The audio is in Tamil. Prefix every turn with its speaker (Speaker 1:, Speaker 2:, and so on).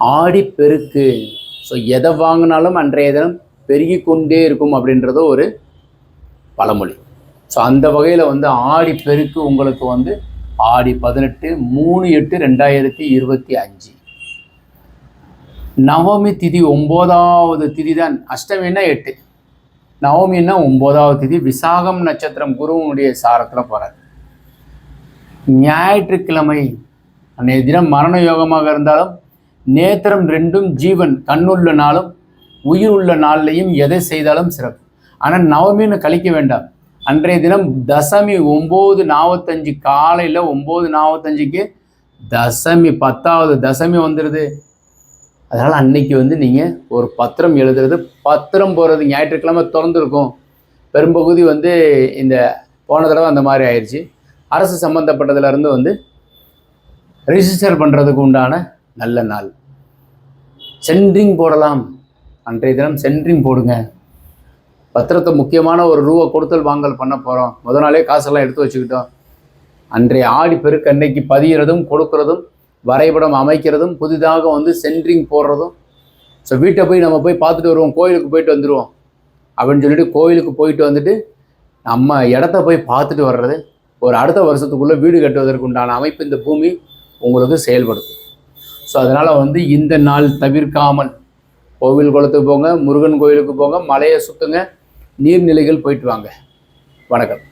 Speaker 1: ஆடி பெருக்கு. ஸோ எதை வாங்கினாலும் அன்றைய தினம் பெருகி கொண்டே இருக்கும் அப்படின்றது ஒரு பழமொழி. ஸோ அந்த வகையில் வந்து ஆடி பெருக்கு உங்களுக்கு வந்து ஆடி பதினெட்டு மூணு எட்டு ரெண்டாயிரத்தி இருபத்தி அஞ்சு. நவமி திதி ஒம்போதாவது திதி தான். அஷ்டமின்னா எட்டு. நவமின்னா ஒம்போதாவது திதி. விசாகம் நட்சத்திரம் குருவனுடைய சாரத்தில் போகிறார் ஞாயிற்றுக்கிழமை அன்றைய தினம் மரண யோகமாக இருந்தாலும் நேத்திரம் ரெண்டும் ஜீவன் கண்ணுள்ள நாளும் உயிர் உள்ள நாள்லையும் எதை செய்தாலும் சிறப்பு. ஆனால் நவமின்னு கழிக்க வேண்டாம். அன்றைய தினம் தசமி ஒம்பது நாற்பத்தஞ்சு காலையில் ஒம்பது நாற்பத்தஞ்சுக்கு தசமி பத்தாவது தசமி வந்துடுது அதனால் அன்னைக்கு வந்து நீங்கள் ஒரு பத்திரம் எழுதுறது பத்திரம் போகிறது ஞாயிற்றுக்கிழமை திறந்துருக்கும். பெரும்பகுதி வந்து இந்த போன தடவை அந்த மாதிரி ஆயிடுச்சு அரசு சம்மந்தப்பட்டதுலேருந்து வந்து ரிஜிஸ்டர் பண்ணுறதுக்கு உண்டான நல்ல நாள். சென்ட்ரிங் போடலாம். அன்றைய தினம் சென்ட்ரிங் போடுங்க. பத்திரத்தை முக்கியமான ஒரு ரூபா கொடுத்தல் வாங்கல் பண்ண போகிறோம் முத நாளே காசெல்லாம் எடுத்து வச்சுக்கிட்டோம். அன்றைய ஆடி பெருக்கு அன்னைக்கு பதிகிறதும் கொடுக்கறதும் வரைபடம் அமைக்கிறதும் புதிதாக வந்து சென்ட்ரிங் போடுறதும். ஸோ வீட்டை போய் நம்ம போய் பார்த்துட்டு வருவோம். கோயிலுக்கு போயிட்டு வந்துடுவோம் அப்படின்னு சொல்லிட்டு கோயிலுக்கு போயிட்டு வந்துட்டு நம்ம இடத்த போய் பார்த்துட்டு வர்றது ஒரு அடுத்த வருஷத்துக்குள்ளே வீடு கட்டுவதற்கு உண்டான அமைப்பு இந்த பூமி உங்களுக்கு செயல்படுத்தும். ஸோ அதனால் வந்து இந்த நாள் தவிர்க்காமல் கோவில் குளத்துக்கு போங்க முருகன் கோயிலுக்கு போங்க மலையை சுற்றுங்க நீர்நிலைகள் போயிட்டு வாங்க. வணக்கம்.